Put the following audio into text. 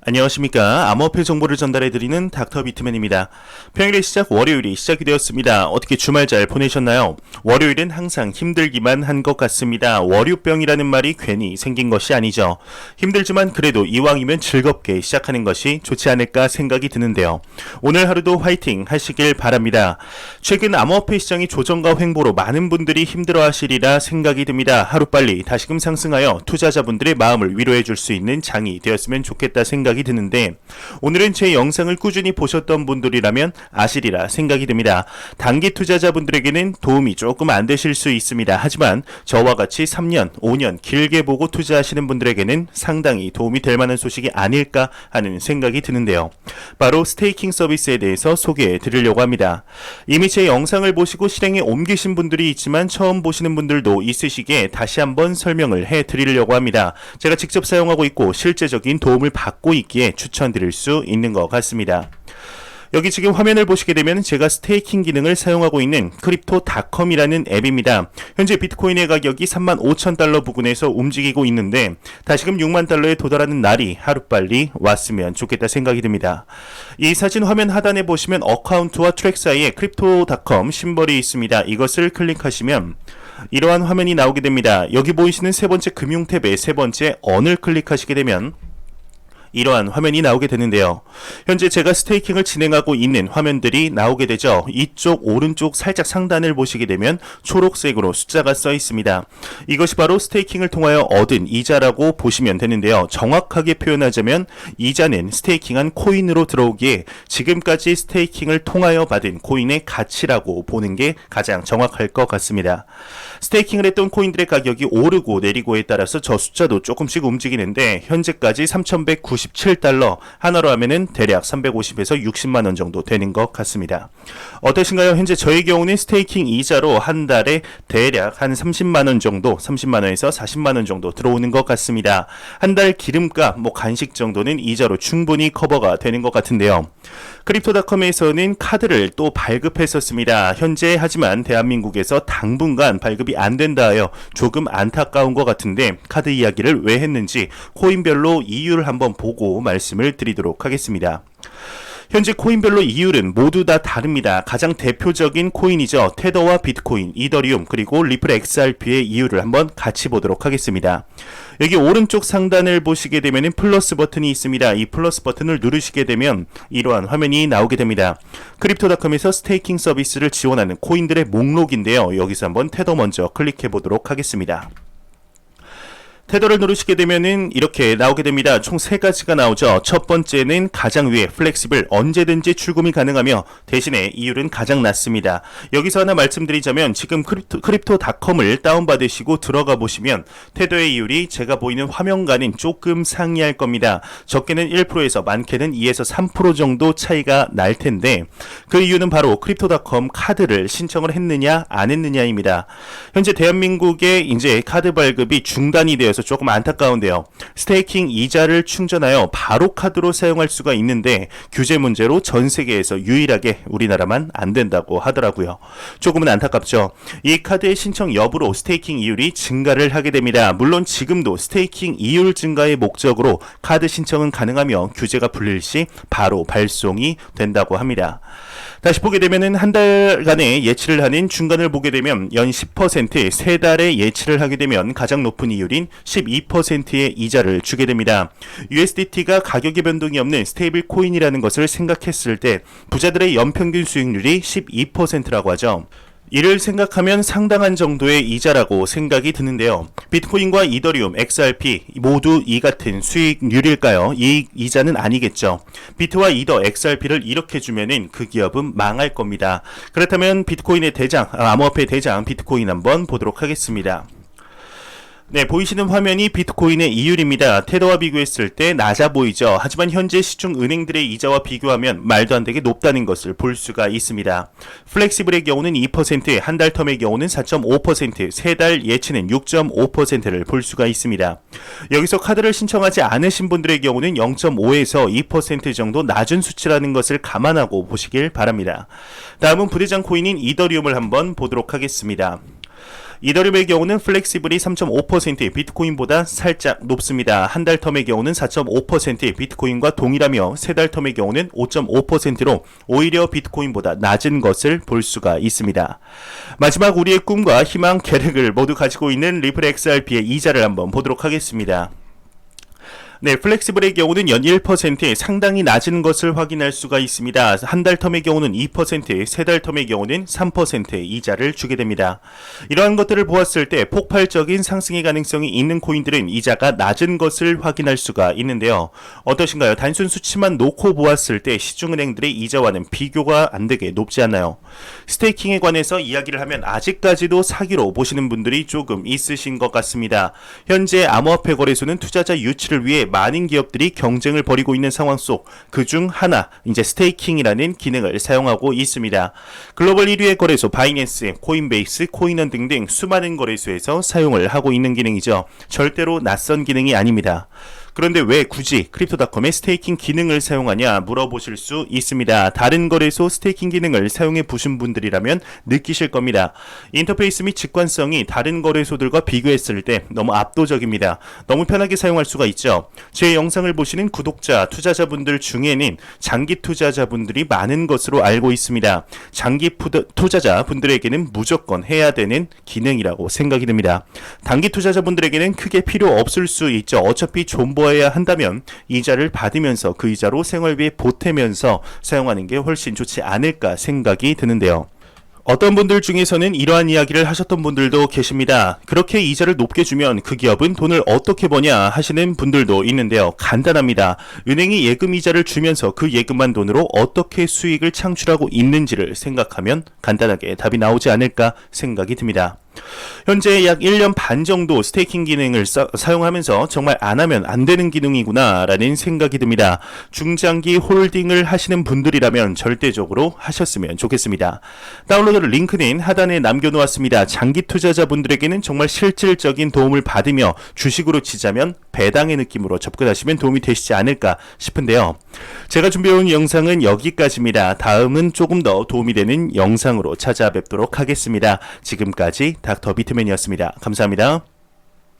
안녕하십니까. 암호화폐 정보를 전달해드리는 닥터 비트맨입니다. 평일의 시작 월요일이 시작이 되었습니다. 어떻게 주말 잘 보내셨나요? 월요일은 항상 힘들기만 한 것 같습니다. 월요병이라는 말이 괜히 생긴 것이 아니죠. 힘들지만 그래도 이왕이면 즐겁게 시작하는 것이 좋지 않을까 생각이 드는데요. 오늘 하루도 화이팅 하시길 바랍니다. 최근 암호화폐 시장이 조정과 횡보로 많은 분들이 힘들어 하시리라 생각이 듭니다. 하루빨리 다시금 상승하여 투자자분들의 마음을 위로해 줄 수 있는 장이 되었으면 좋겠다 생각 이 드는데 오늘은 제 영상을 꾸준히 보셨던 분들이라면 아시리라 생각이 듭니다. 단기 투자자분들에게는 도움이 조금 안 되실 수 있습니다. 하지만 저와 같이 3년, 5년 길게 보고 투자하시는 분들에게는 상당히 도움이 될 만한 소식이 아닐까 하는 생각이 드는데요. 바로 스테이킹 서비스에 대해서 소개해 드리려고 합니다. 이미 제 영상을 보시고 실행에 옮기신 분들이 있지만 처음 보시는 분들도 있으시기에 다시 한번 설명을 해 드리려고 합니다. 제가 직접 사용하고 있고 실제적인 도움을 받고 있기에 추천드릴 수 있는 것 같습니다. 여기 지금 화면을 보시게 되면 제가 스테이킹 기능을 사용하고 있는 크립토닷컴이라는 앱입니다. 현재 비트코인의 가격이 3만 5천 달러 부근에서 움직이고 있는데 다시금 6만 달러에 도달하는 날이 하루빨리 왔으면 좋겠다 생각이 듭니다. 이 사진 화면 하단에 보시면 어카운트와 트랙 사이에 크립토닷컴 심벌이 있습니다. 이것을 클릭하시면 이러한 화면이 나오게 됩니다. 여기 보이시는 세 번째 금융 탭의 세 번째 언을 클릭하시게 되면 이러한 화면이 나오게 되는데요. 현재 제가 스테이킹을 진행하고 있는 화면들이 나오게 되죠. 이쪽 오른쪽 살짝 상단을 보시게 되면 초록색으로 숫자가 써 있습니다. 이것이 바로 스테이킹을 통하여 얻은 이자라고 보시면 되는데요. 정확하게 표현하자면 이자는 스테이킹한 코인으로 들어오기에 지금까지 스테이킹을 통하여 받은 코인의 가치라고 보는 게 가장 정확할 것 같습니다. 스테이킹을 했던 코인들의 가격이 오르고 내리고에 따라서 저 숫자도 조금씩 움직이는데 현재까지 3,197달러 하나로 하면은 대략 350에서 60만 원 정도 되는 것 같습니다. 어떠신가요? 현재 저의 경우는 스테이킹 이자로 한 달에 대략 한 30만 원 정도, 30만 원에서 40만 원 정도 들어오는 것 같습니다. 한 달 기름값, 뭐 간식 정도는 이자로 충분히 커버가 되는 것 같은데요. 크립토닷컴에서는 카드를 또 발급했었습니다. 현재 하지만 대한민국에서 당분간 발급이 안 된다 하여 조금 안타까운 것 같은데 카드 이야기를 왜 했는지 코인별로 이유를 한번 보고 말씀을 드리도록 하겠습니다. 현재 코인별로 이율은 모두 다 다릅니다. 가장 대표적인 코인이죠. 테더와 비트코인, 이더리움, 그리고 리플 XRP의 이율을 한번 같이 보도록 하겠습니다. 여기 오른쪽 상단을 보시게 되면 플러스 버튼이 있습니다. 이 플러스 버튼을 누르시게 되면 이러한 화면이 나오게 됩니다. 크립토닷컴에서 스테이킹 서비스를 지원하는 코인들의 목록인데요. 여기서 한번 테더 먼저 클릭해 보도록 하겠습니다. 테더를 누르시게 되면은 이렇게 나오게 됩니다. 총 세 가지가 나오죠. 첫 번째는 가장 위에 플렉시블 언제든지 출금이 가능하며 대신에 이율은 가장 낮습니다. 여기서 하나 말씀드리자면 지금 크립토, 크립토닷컴을 다운받으시고 들어가 보시면 테더의 이율이 제가 보이는 화면과는 조금 상이할 겁니다. 적게는 1%에서 많게는 2에서 3% 정도 차이가 날 텐데 그 이유는 바로 크립토닷컴 카드를 신청을 했느냐 안 했느냐입니다. 현재 대한민국의 이제 카드 발급이 중단이 되 어서 조금 안타까운데요. 스테이킹 이자를 충전하여 바로 카드로 사용할 수가 있는데 규제 문제로 전 세계에서 유일하게 우리나라만 안 된다고 하더라고요. 조금은 안타깝죠. 이 카드의 신청 여부로 스테이킹 이율이 증가를 하게 됩니다. 물론 지금도 스테이킹 이율 증가의 목적으로 카드 신청은 가능하며 규제가 풀릴 시 바로 발송이 된다고 합니다. 다시 보게 되면은 한 달간의 예치를 하는 중간을 보게 되면 연 10%, 세 달의 예치를 하게 되면 가장 높은 이율인 12%의 이자를 주게 됩니다. USDT가 가격의 변동이 없는 스테이블 코인이라는 것을 생각했을 때 부자들의 연평균 수익률이 12%라고 하죠. 이를 생각하면 상당한 정도의 이자라고 생각이 드는데요. 비트코인과 이더리움, XRP 모두 이 같은 수익률일까요? 이 이자는 아니겠죠. 비트와 이더, XRP를 이렇게 주면은 그 기업은 망할 겁니다. 그렇다면 비트코인의 대장, 아, 암호화폐 대장 비트코인 한번 보도록 하겠습니다. 네, 보이시는 화면이 비트코인의 이율입니다. 테더와 비교했을 때 낮아 보이죠. 하지만 현재 시중 은행들의 이자와 비교하면 말도 안 되게 높다는 것을 볼 수가 있습니다. 플렉시블의 경우는 2%, 한 달 텀의 경우는 4.5%, 세 달 예치는 6.5%를 볼 수가 있습니다. 여기서 카드를 신청하지 않으신 분들의 경우는 0.5에서 2% 정도 낮은 수치라는 것을 감안하고 보시길 바랍니다. 다음은 부대장 코인인 이더리움을 한번 보도록 하겠습니다. 이더리움의 경우는 플렉시블이 3.5% 비트코인보다 살짝 높습니다. 한 달 텀의 경우는 4.5% 비트코인과 동일하며 세 달 텀의 경우는 5.5%로 오히려 비트코인보다 낮은 것을 볼 수가 있습니다. 마지막 우리의 꿈과 희망, 계획을 모두 가지고 있는 리플 XRP의 이자를 한번 보도록 하겠습니다. 네, 플렉시블의 경우는 연 1% 상당히 낮은 것을 확인할 수가 있습니다. 한 달 텀의 경우는 2%, 세 달 텀의 경우는 3% 이자를 주게 됩니다. 이러한 것들을 보았을 때 폭발적인 상승의 가능성이 있는 코인들은 이자가 낮은 것을 확인할 수가 있는데요. 어떠신가요? 단순 수치만 놓고 보았을 때 시중은행들의 이자와는 비교가 안 되게 높지 않나요? 스테이킹에 관해서 이야기를 하면 아직까지도 사기로 보시는 분들이 조금 있으신 것 같습니다. 현재 암호화폐 거래소는 투자자 유치를 위해 많은 기업들이 경쟁을 벌이고 있는 상황 속 그 중 하나 이제 스테이킹이라는 기능을 사용하고 있습니다. 글로벌 1위의 거래소 바이낸스, 코인베이스, 코인원 등등 수많은 거래소에서 사용을 하고 있는 기능이죠. 절대로 낯선 기능이 아닙니다. 그런데 왜 굳이 크립토닷컴의 스테이킹 기능을 사용하냐 물어보실 수 있습니다. 다른 거래소 스테이킹 기능을 사용해 보신 분들이라면 느끼실 겁니다. 인터페이스 및 직관성이 다른 거래소들과 비교했을 때 너무 압도적입니다. 너무 편하게 사용할 수가 있죠. 제 영상을 보시는 구독자, 투자자분들 중에는 장기 투자자분들이 많은 것으로 알고 있습니다. 장기 투자자분들에게는 무조건 해야 되는 기능이라고 생각이 듭니다. 단기 투자자분들에게는 크게 필요 없을 수 있죠. 어차피 존버 해야 한다면 이자를 받으면서 그 이자로 생활비에 보태면서 사용하는 게 훨씬 좋지 않을까 생각이 드는데요. 어떤 분들 중에서는 이러한 이야기를 하셨던 분들도 계십니다. 그렇게 이자를 높게 주면 그 기업은 돈을 어떻게 버냐 하시는 분들도 있는데요. 간단합니다. 은행이 예금 이자를 주면서 그 예금만 돈으로 어떻게 수익을 창출하고 있는지를 생각하면 간단하게 답이 나오지 않을까 생각이 듭니다. 현재 약 1년 반 정도 스테이킹 기능을 사, 사용하면서 정말 안 하면 안 되는 기능이구나 라는 생각이 듭니다. 중장기 홀딩을 하시는 분들이라면 절대적으로 하셨으면 좋겠습니다. 다운로드 링크는 하단에 남겨놓았습니다. 장기 투자자분들에게는 정말 실질적인 도움을 받으며 주식으로 치자면 배당의 느낌으로 접근하시면 도움이 되시지 않을까 싶은데요. 제가 준비해온 영상은 여기까지입니다. 다음은 조금 더 도움이 되는 영상으로 찾아뵙도록 하겠습니다. 지금까지 닥터 비트맨이었습니다. 감사합니다.